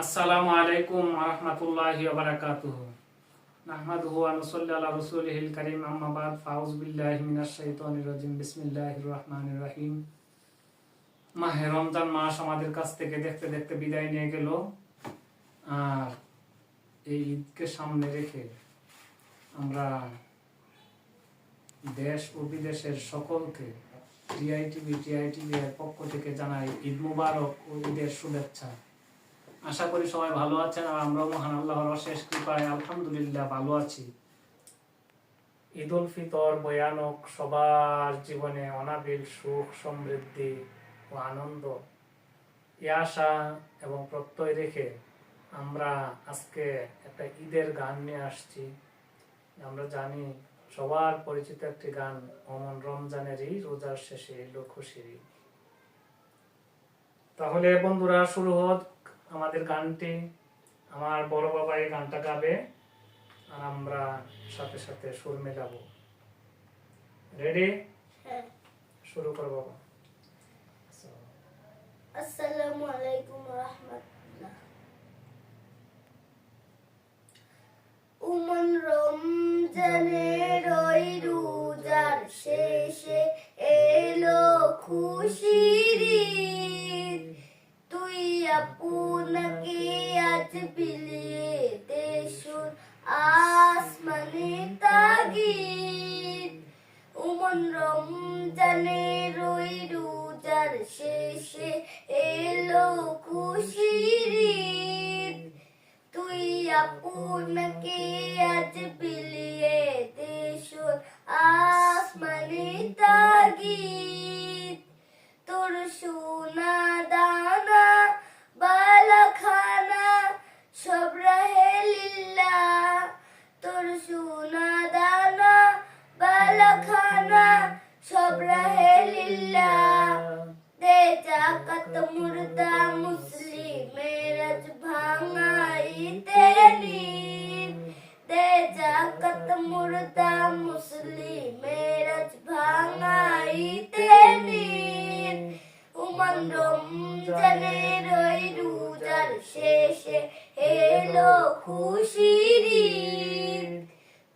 আসসালামু আলাইকুম রহমতুল্লাহি বারাকাতুহু। নাহমাদুহু ওয়া নুসাল্লি আলা রাসূলিহিল কারীম, আম্মা বাদ, ফাউজ বিল্লাহি মিনাশ শাইতানির রাজিম। বিসমিল্লাহির রহমানির রহিম। মাহে রমজান মাস আমাদের কাছ থেকে দেখতে দেখতে বিদায় নিয়ে গেল। আর এই ঈদকে সামনে রেখে আমরা দেশ ও বিদেশের সকলকে টিআইটিভি টিআইটিভি এর পক্ষ থেকে জানাই ঈদ মুবারক ও ঈদের শুভেচ্ছা। আশা করি সবাই ভালো আছেন আর আমরাও মহান আল্লাহর অশেষ কৃপায় আলহামদুলিল্লাহ ভালো আছি। ঈদ উল ফিতর ভয়ানক, সবার জীবনে অনাবিল সুখ, সমৃদ্ধি ও আনন্দ। এ আশা এবং প্রত্যয় রেখে আমরা আজকে একটা ঈদের গান নিয়ে আসছি। আমরা জানি সবার পরিচিত একটি গান অমন রমজানেরই রোজার শেষে খুশির তাহলে বন্ধুরা, শুরু হোক আমাদের গানটি আমার বড় বাবা এই গানটা গাবে আর আমরা সাথে সাথে সুর মেলাবো। রেডি হ্যাঁ। শুরু করো বাবা। আসসালামু আলাইকুম রহমতুল্লাহ। উমন রমজানের আপনাকে আজ বিলিয়ে দেশুর আসমানে তাগিদ তোর সোনা দানা বালাখানা সব রাহে লিল্লা তোর সোনা দানা বালাখানা সব রাহে লিল্লা দে জাকাত মুর্দা মুসলিমের নিন দে জাকাত মুর্দা মুসলিমের আজ ভাঙাইতে নিন উমন রমজানের ওই রোজার শেষে এলো খুশির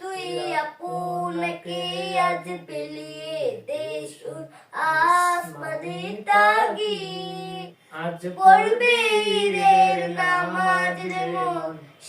তুই আপনাকে আজ বিলিয়ে দেশুর আসমানে তাগিদ আজ পড়বে ঈদের নামাজ রে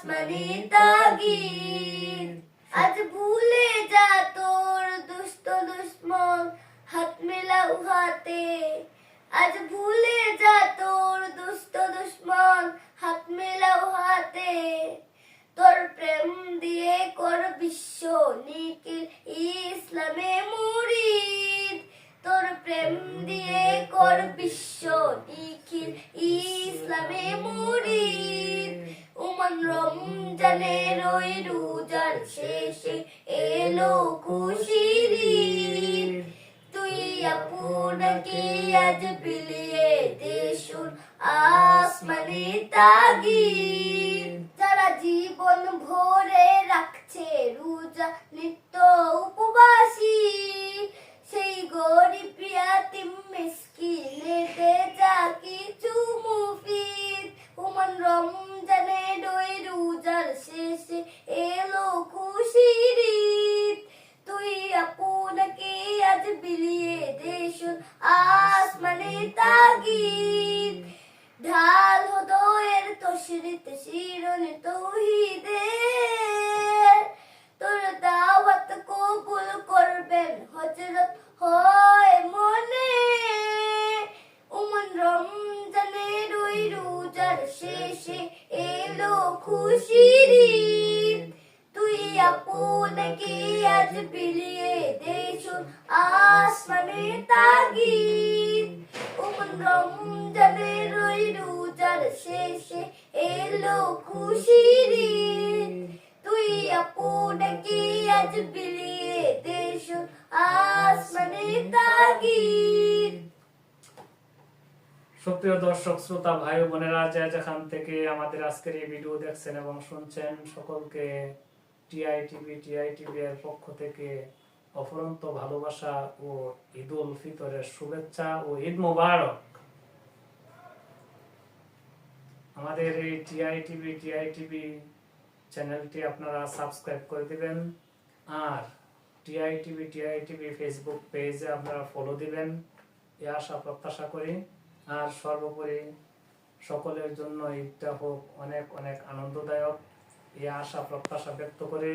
আসমানে তাগিদ। আজ ভুলে যা তোর দুষ্ট দুশ্মন, হাত মেলাও হাতে। আজ ভুলে যা তোর দুষ্ট দুশ্মন, হাত মেলাও হাতে। তোর প্রেম দিয়ে কর বিশ্ব, নিখিল ইসলামে শেষে এলো খুশির। তুই আপনাকে আজ বিলিয়ে দেশুর আসমানে তাগিদ যারা জীবন ভরে রাখছে রোজা নিত্য উপবাসী, সেই গরিব ইয়াতিম মিসকিনেদের যা আসমানে তাগিদ ঢাল হদয়ের তশরিত শিরনে তৌহিদের। তোর দাওয়াত কবুল করবেন হজরত হয় মনে। উমন রমজানের ওই রোজার শেষে এলো খুশির তুই আজ বিলিয়ে দেশুন আসমানে উমন রমজানের ওই রোজার শেষে এলো খুশির। তুই আপু ডাকি আজ বিলিয়ে দেশ আসমানে তাগিদ। সুপ্রিয় দর্শক, শ্রোতা, ভাই বোনেরা যে যেখান থেকে আমাদের আজকের এই ভিডিও দেখছেন এবং শুনছেন সকলকে টিআইটিভি টিআইটিভি এর পক্ষ থেকে অফুরন্ত ভালোবাসা ও ঈদ উল ফিতরের শুভেচ্ছা ও ঈদ আমাদের এই টিআইটিভি টিআইটিভি চ্যানেলটি আপনারা সাবস্ক্রাইব করে দিবেন। আর টিআইটিভি টিআইটিভি ফেসবুক পেজে আপনারা ফলো দিবেন। এ আশা প্রত্যাশা করি। আর সর্বোপরি সকলের জন্য ঈদটা হোক অনেক অনেক আনন্দদায়ক। এই আশা, প্রত্যাশা ব্যক্ত করে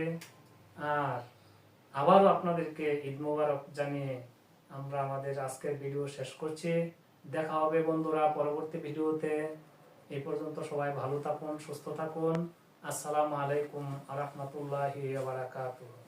আর আবারও আপনাদেরকে ঈদ মোবারক জানিয়ে আমরা আমাদের আজকের ভিডিও শেষ করছি। দেখা হবে বন্ধুরা পরবর্তী ভিডিওতে। এই পর্যন্ত সবাই ভালো থাকুন, সুস্থ থাকুন। আসসালামু আলাইকুম আ রহমতুল্লাহ বারাকাতুহ।